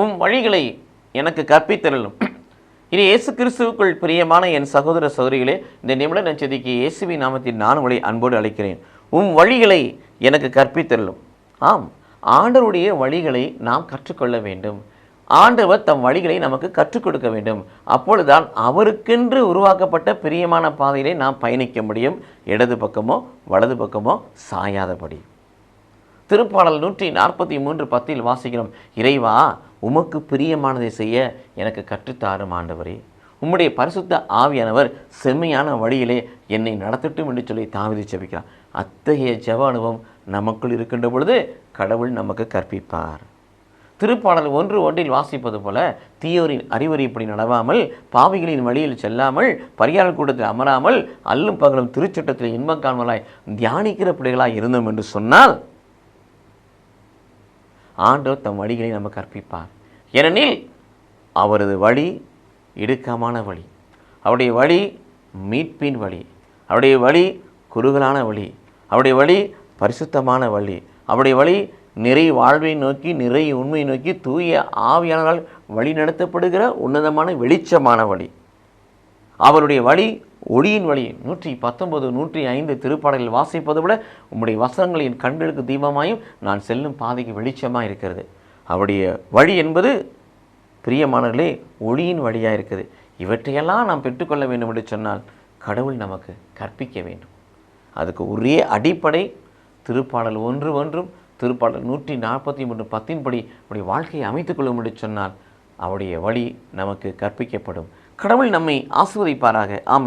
உம் வழிகளை எனக்கு கற்பித்தரலும் இனி இயேசு கிறிஸ்துவுக்குள் பிரியமான என் சகோதர சகோதரிகளே இந்த நிமிட நச்சதிக்கு இயேசுவி நாமத்தில் நான் உங்களை அன்போடு அழைக்கிறேன். உம் வழிகளை எனக்கு கற்பித்தரலும் ஆம் ஆண்டவருடைய வழிகளை நாம் கற்றுக்கொள்ள வேண்டும். ஆண்டவர் தம் வழிகளை நமக்கு கற்றுக் கொடுக்க வேண்டும். அப்பொழுதுதான் அவருக்கென்று உருவாக்கப்பட்ட பிரியமான பாதையிலே நாம் பயணிக்க முடியும். இடது பக்கமோ வலது பக்கமோ சாயாதபடி. திருப்பாடல் நூற்றி நாற்பத்தி மூன்று பத்தில் வாசிக்கிறோம் இறைவா உமக்கு பிரியமானதை செய்ய எனக்கு கற்றுத்தாரும் ஆண்டவரே. உம்முடைய பரிசுத்த ஆவியானவர் செம்மையான வழியிலே என்னை நடத்தட்டும் என்று சொல்லி தாவிதி ஜெபிக்கிறார். அத்தகைய ஜெப அனுபவம் நமக்குள் இருக்கின்ற பொழுது கடவுள் நமக்கு கற்பிப்பார். திருப்பாடல் ஒன்று ஒன்றில் வாசிப்பது போல தீயோரின் அறிவுரை இப்படி நடவாமல் பாவிகளின் வழியில் செல்லாமல் பரியாரல் கூட்டத்தில் அமராமல் அல்லும் பகலும் திருச்சட்டத்தில் இன்பம் காண்பலாய் தியானிக்கிற பிள்ளைகளாய் இருந்தோம் என்று சொன்னால் ஆண்டவர் தம் வழிகளை நம்ம கற்பிப்பார் ஏனெனில் அவரது வழி இடுக்கமான வழி. அவருடைய வழி மீட்பின் வழி. அவருடைய வழி குறுகலான வழி. அவருடைய வழி பரிசுத்தமான வழி. அவருடைய வழி நிறை வாழ்வை நோக்கி நிறை உண்மையை நோக்கி தூய ஆவியானவரால் வழி நடத்தப்படுகிற உன்னதமான வெளிச்சமான வழி. அவருடைய வழி ஒளியின் வழி நூற்றி பத்தொன்பது நூற்றி ஐந்து திருப்பாடலில் வாசிப்பதை விட உம்முடைய வசனங்களின் கண்களுக்கு தீபமாயும் நான் செல்லும் பாதைக்கு வெளிச்சமாக இருக்கிறது. அவருடைய வழி என்பது பிரியமானவர்களே ஒளியின் வழியாக இருக்குது. இவற்றையெல்லாம் நாம் பெற்றுக்கொள்ள வேண்டும் என்று சொன்னால் கடவுள் நமக்கு கற்பிக்க வேண்டும். அதுக்கு உரிய அடிப்படை திருப்பாடல் ஒன்று ஒன்றும் திருப்பாடல் நூற்றி நாற்பத்தி மூன்று பத்தின்படி அப்படி வாழ்க்கையை அமைத்துக்கொள்ள முடியும் சொன்னால் அவருடைய வழி நமக்கு கற்பிக்கப்படும். கடவுள் நம்மை ஆசிர்வதிப்பாராக. ஆமை